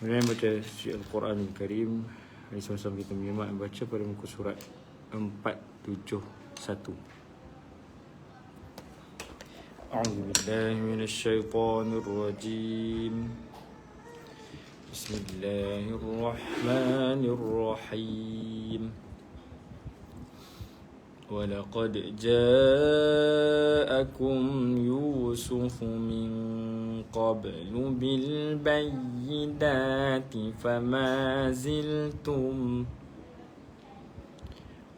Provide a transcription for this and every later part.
Kemudian baca Al-Quran Al-Karim Hari semasa kita menyemak Baca pada muka surat 471 A'udzubillahiminasyaitanirrajim بسم الله الرحمن الرحيم ولقد جاءكم يوسف من قبل بالبينات فما زلتم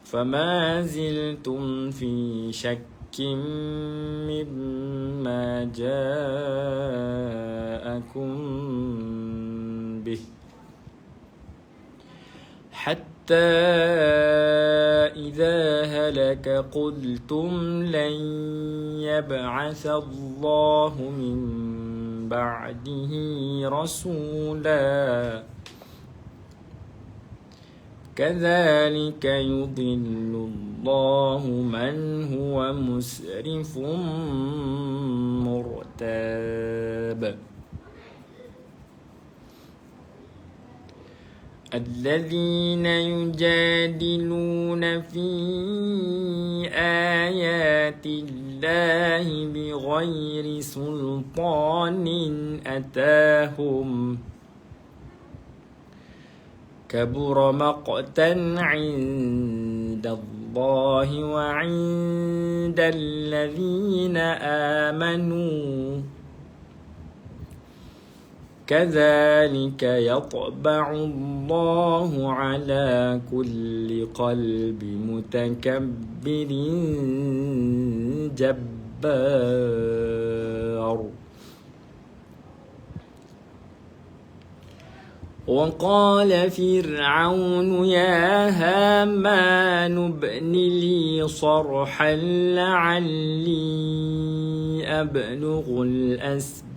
فما زلتم في شك مما جاءكم به حتى هلك قلتم لن يبعث الله من بعده رسولا. كذلك يضل الله من هو مسرف مرتاب. الذين يجادلون في آيات الله بغير سلطان أتاهم. كبر مقتا عند الله وعند الذين آمنوا. كذلك يطبع الله على كل قلب متكبر جبار. وقال فرعون يا هامان ابن لي صرحا لعلي أبلغ الأسباب.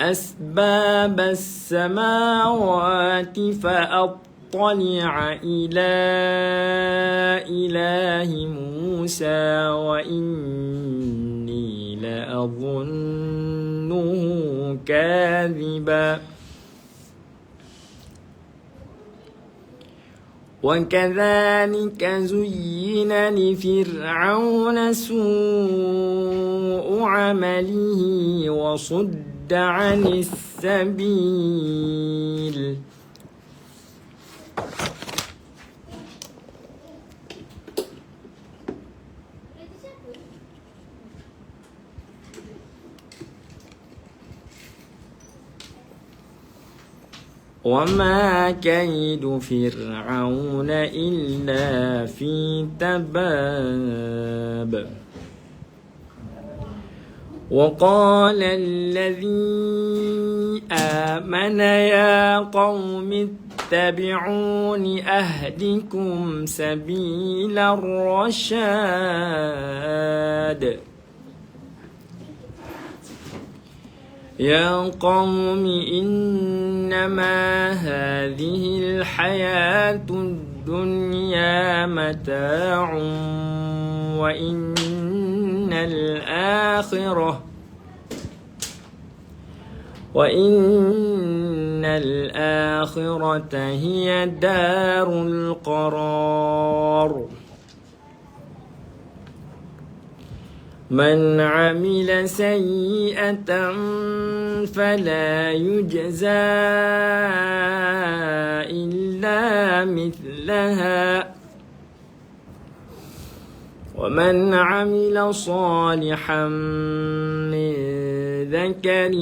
أسباب السماوات فأطلع إلى إله موسى وإني لأظنه كاذباً. وكذلك زين لفرعون سوء عمله وصد عن السبيل. وما كيد فرعون إلا في تباب. وقال الذي آمن يا قوم اتبعون أهدكم سبيل الرشاد. يا قوم إنما هذه الحياة الدنيا متاع وإن الآخرة. وإن الآخرة هي دار القرار. من عمل سيئة فلا يجزى إلا مثلها. ومن عمل صالحا من ذكر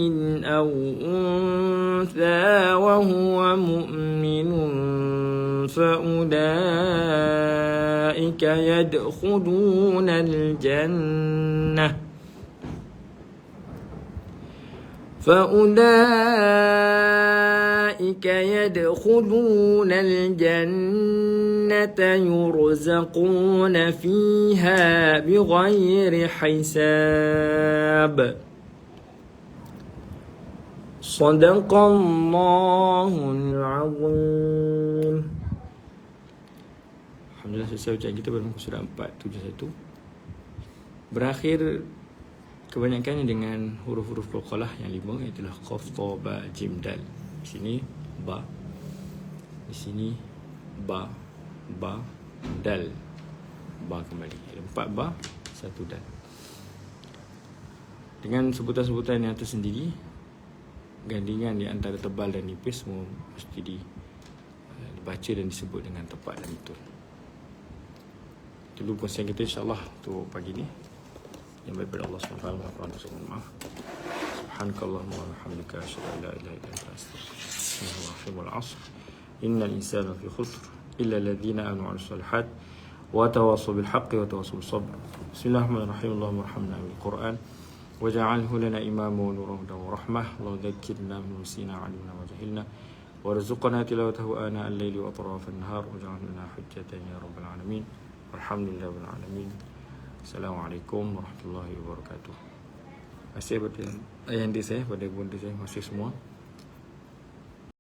أو أنثى وهو مؤمن فأولئك يدخلون الجنة. فأولئك يدخلون الجنة يرزقون فيها بغير حساب صدق الله العظيم Alhamdulillah selesai ujian kita pada muka surat 471 Berakhir Kebanyakannya dengan huruf-huruf qalqalah yang lima iaitu qaf, ta, ba, jim, dal. Sini ba. Di sini ba, ba, dal. Ba kembali. Ada empat ba, satu dal. Dengan sebutan-sebutan yang tersendiri, gandingan di antara tebal dan nipis semua mesti di, eh, dibaca dan disebut dengan tepat dan betul. Dulu perkongsian kita insyaAllah untuk pagi ni. Yang baik pada Allah SWT. Maaf. سبحانك اللهم وبحمدك أشهد أن لا إله إلا أنت أستغفرك العصر. إن الإنسان في خطر إلا الذين آمنوا وعملوا الصالحات وتواصوا بالحق وتواصوا بالصبر. بسم الله الرحمن الرحيم. اللهم ارحمنا بالقرآن وجعله لنا إماما ونورا ورحمة. الله ذكرنا من نسينا علمنا وجهلنا وارزقنا تلاوته آناء الليل وأطراف النهار. وجعله لنا حجة يا رب العالمين. والحمد لله رب العالمين. السلام عليكم ورحمة الله وبركاته. Masih pada ayah saya, pada bunda saya, masih semua.